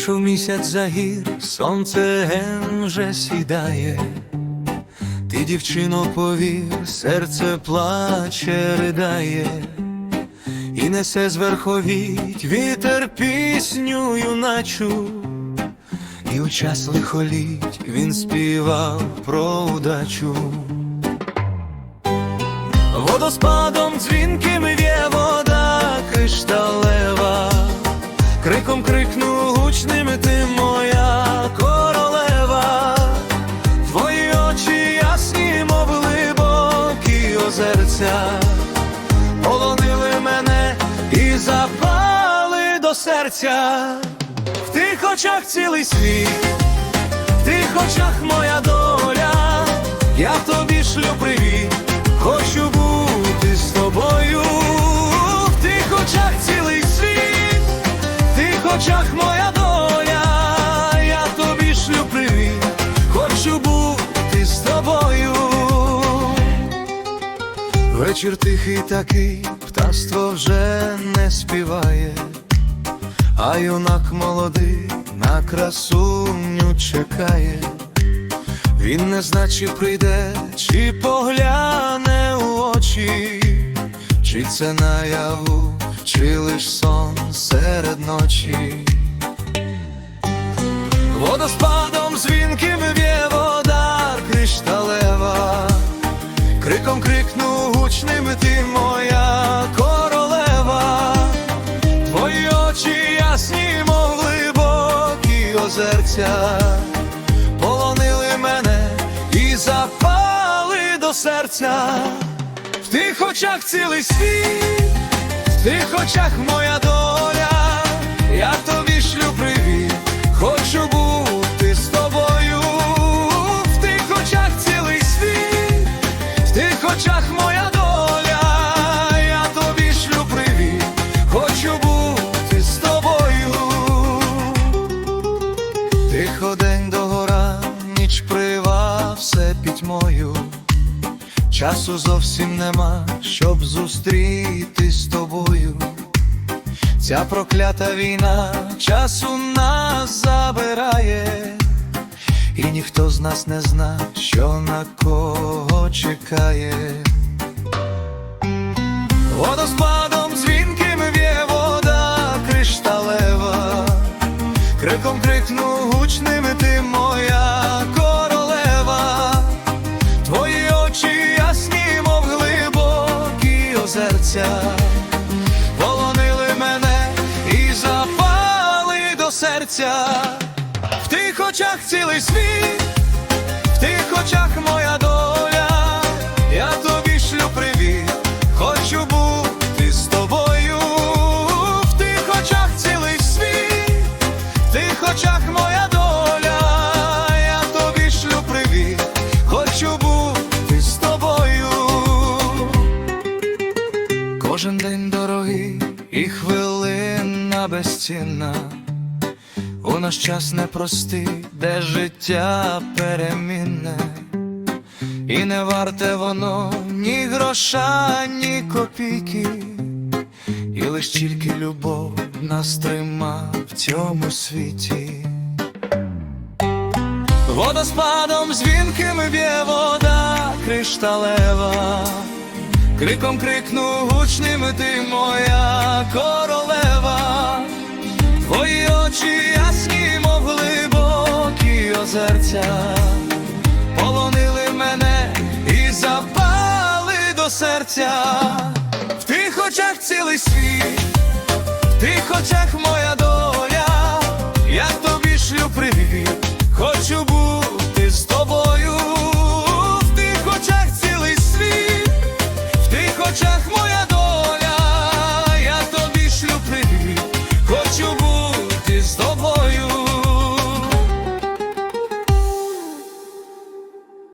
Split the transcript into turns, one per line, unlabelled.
Вийшов місяць за гір, сонце ген вже сідає. Ти, дівчино, повір, серце плаче, ридає, і несе зверховіть вітер пісню юначу, і у час лихоліть він співав про удачу. Водоспадом дзвінким в'є вода кришталева, криком крикну гучним ти моя королева, твої очі ясні, мов глибокі озерця, полонили мене і запали до серця, в тих очах цілий світ, в тих очах моя доля, я тобі шлю привіт. Хочу бути з тобою, очах моя доля, я тобі шлю привіт, хочу бути з тобою. Вечір тихий такий, птаство вже не співає, а юнак молодий на красуню чекає. Він не знає, чи прийде, чи погляне у очі, чи це наяву, чи лиш сон серед ночі. Водоспадом дзвінким в'є вода кришталева, криком крикну гучним ти моя королева, твої очі ясні, мов глибокі озерця. Полонили мене і запали до серця, в тих очах цілий світ, в тих очах моя доля, Часу зовсім нема, щоб зустрітись з тобою. Ця проклята війна часу нас забирає, і ніхто з нас не зна, що на кого чекає. Водоспадом серця, в тих очах цілий світ, в тих очах моя доля, я тобі шлю привіт, хочу бути з тобою, в тих очах цілий світ. В тих очах моя доля, я тобі шлю привіт, хочу бути з тобою. Кожен день дорогий і хвилина безцінна. У наш час непростий, де життя перемінне, і не варте воно ні гроша, ні копійки. І лиш тільки любов нас трима в цьому світі. Водоспадом дзвінким б'є вода кришталева, криком крикну гучним ти моя королева, твої очі серця. В тих очах цілий світ, в тих очах моя